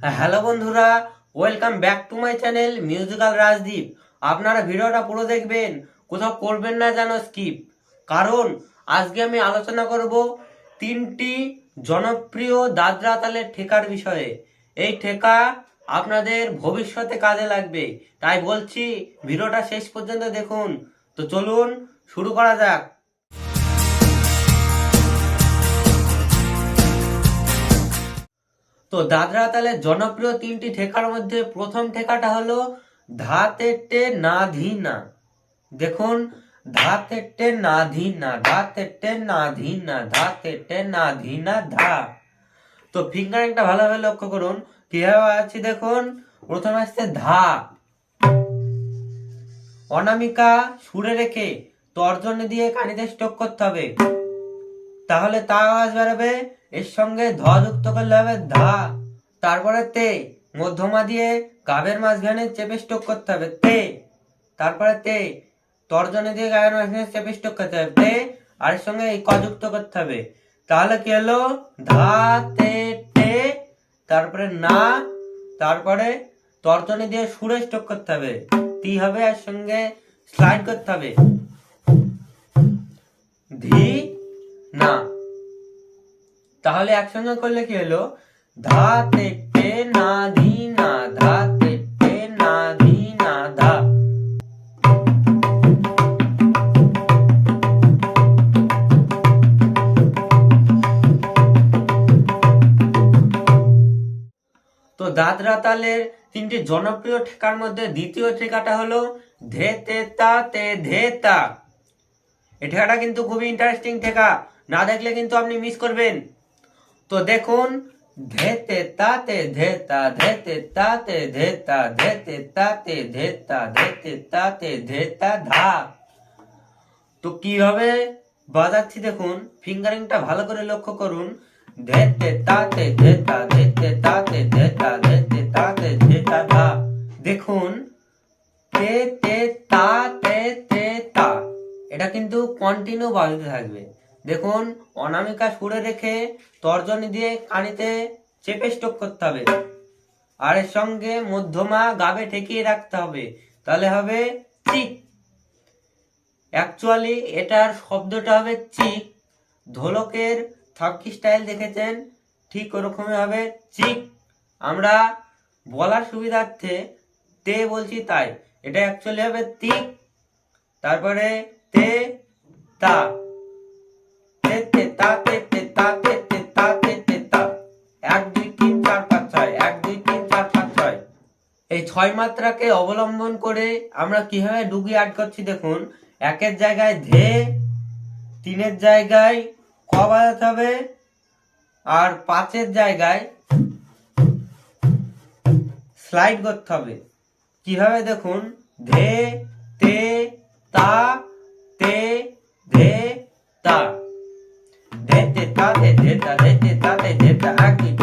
হ্যাঁ, হ্যালো বন্ধুরা welcome back to my channel musical Rajdeep. আপনারা ভিডিওটা পুরো দেখবেন, কোথাও করবেন না যেন স্কিপ কারণ, আজকে আমি আলোচনা করব তিনটি জনপ্রিয় দাদরা তালের ঠেকার বিষয়ে। এই ঠেকা আপনাদের ভবিষ্যতে কাজে লাগবে। তাই বলছি, ভিডিওটা শেষ পর্যন্ত দেখুন। তো চলুন, শুরু করা যাক। তো দাদরা তালের জনপ্রিয় তিনটি ঠেকার মধ্যে প্রথম ঠেকাটা হলো ধা তেটে না ধি না দেখুন ধা তেটে না ধি না ধা তেটে না ধি। না ধা তেটে না ধি না ধা তো ফিঙ্গারিংটা ভালোভাবে লক্ষ্য করুন, কীভাবে আছে দেখুন, প্রথমে আসছে ধা। অনামিকা, সুরে রেখে তর্জনে দিয়ে কানিতে স্টক করতে হবে। তাহলে তা আওয়াজ বেরোবে এর সঙ্গে ধ যুক্ত করলে হবে ধা। তারপরে তে, মধ্যমা দিয়ে গাবের মাঝখানে চেপে স্টক করতে হবে, তে। তারপরে তে, তর্জনী দিয়ে গাবের মাঝখানে চেপে স্টক করতে হবে, তে। আর এর সঙ্গে এই ক যুক্ত করতে হবে। তাহলে কি হলো? ধা, তে টে তারপরে না, তারপরে তর্জনী দিয়ে সুরে স্টক করতে হবে, তি হবে আর সঙ্গে স্লাইড করতে হবে। ধি তাহলে একসঙ্গে করলে কি হলো? ধা তে টে না ধি না ধা। তে টে না ধি না ধা তো দাদরা তালের তিনটি জনপ্রিয় ঠেকার মধ্যে দ্বিতীয় ঠেকাটা হলো ধে তে তা তে ধে তা এই ঠেকাটা কিন্তু খুবই ইন্টারেস্টিং ঠেকা। না দেখলে কিন্তু আপনি মিস করবেন। তো দেখুন, ধেতে তাতে ধেতা, ধেতে তাতে ধেতা, ধেতে তাতে ধেতা, ধেতে তাতে ধেতা ধা। তো কীভাবে বাজাচ্ছি দেখুন, ফিঙ্গারিংটা ভালো করে লক্ষ্য করুন। ধেতে তাতে ধেতা, ধেতে তাতে ধেতা, ধেতে তাতে ধেতা ধা। দেখুন, তে তে তা, তে তে তা। এটা কিন্তু কন্টিনিউ বাজতে থাকবে। দেখুন, অনামিকা সুরে রেখে তর্জনী দিয়ে কানিতে চেপে স্টক করতে হবে। আর এর সঙ্গে মধ্যমা গাবে ঠেকিয়ে রাখতে হবে। তাহলে হবে চিক অ্যাকচুয়ালি এটার শব্দটা হবে চিক ঢোলকের থাপকি স্টাইল দেখেছেন, ঠিক ওরকমই হবে চিক আমরা বলার সুবিধার্থে তে বলছি তাই। এটা অ্যাকচুয়ালি হবে তিক তারপরে তা, তে। মাত্রাকে অবলম্বন করে আমরা কীভাবে ডুগি করছি দেখুন। একের জায়গায় ধে, তিনের জায়গায় ক বাজাতে হবে, আর পাঁচের জায়গায় স্লাইড করতে হবে। কীভাবে দেখুন? ধে, তে, তা, তে, ধে, তা। ধে, তে, তা, ধে তা, ধে, তে, তা তে ধে, তা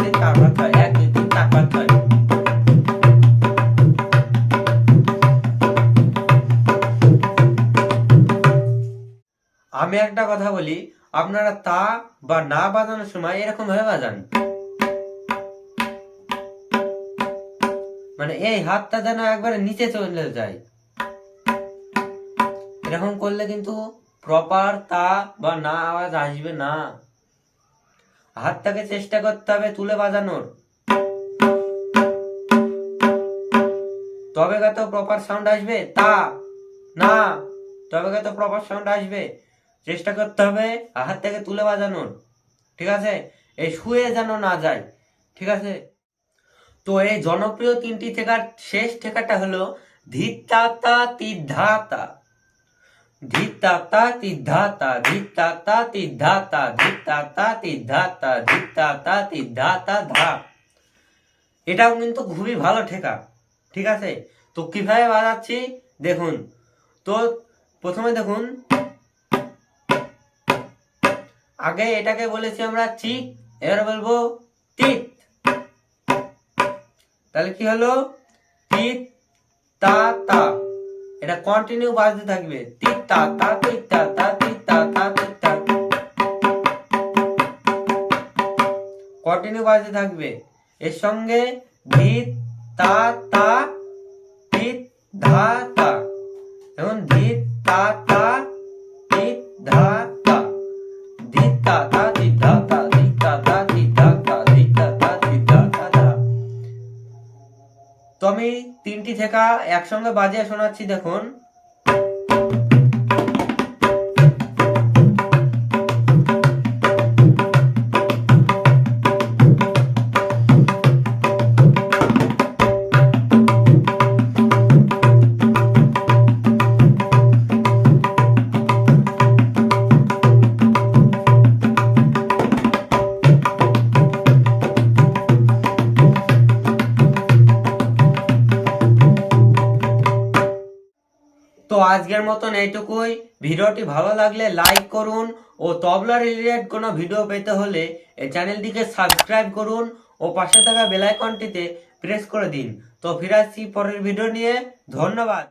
আমি একটা কথা বলি, আপনারা তা বা না বাজানোর সময় এরকম ভাবে বাজান। মানে এই হাতটা যেন একবারে নিচে চলে যায়। এরকম করলে কিন্তু প্রপার তা বা না আওয়াজ আসবে না। হাতটাকে চেষ্টা করতে হবে তুলে বাজানোর। তবে তো প্রপার সাউন্ড আসবে। তা, না তবে তো প্রপার সাউন্ড আসবে। চেষ্টা করতে হবে হাত থেকে তুলে বাজানোর, ঠিক আছে? এই শুয়ে যেন না যায়, ঠিক আছে? তো এই জনপ্রিয় তিনটি ঠেকার শেষ ঠেকাটা হলো ধিত্তাতা তিধাতা ধিত্তাতা তিধাতা ধিত্তাতা তিধাতা ধিত্তাতা তিধাতা ধিত্তাতা তিধাতা ধা। এটাও কিন্তু খুবই ভালো ঠেকা, ঠিক আছে? তো কীভাবে বাজাচ্ছি? দেখুন, তো প্রথমে দেখুন আগে এটাকে বলেছি আমরা চিক এবার বলব তিত। তাহলে কি হলো? তিত, তা তা। এটা কন্টিনিউ বাজতে থাকবে। তিত, তা তা, তিত, তা তা, তিত, তা তা, তিত, তা। কন্টিনিউ বাজতে থাকবে। এর সঙ্গে ভিত তা তা, তিত, ধা, তা। এখন ধিত, তা তা থেকে একসঙ্গে বাজিয়ে শোনাচ্ছি দেখুন। তো আজকের মতন এইটুকুই। ভিডিওটি ভালো লাগলে লাইক করুন ও তবলা রিলেটেড কোনো ভিডিও পেতে হলে এই চ্যানেলটিকে সাবস্ক্রাইব করুন ও পাশে থাকা বেল আইকনটিতে প্রেস করে দিন। তো ফিরে আসছি পরের ভিডিও নিয়ে। ধন্যবাদ।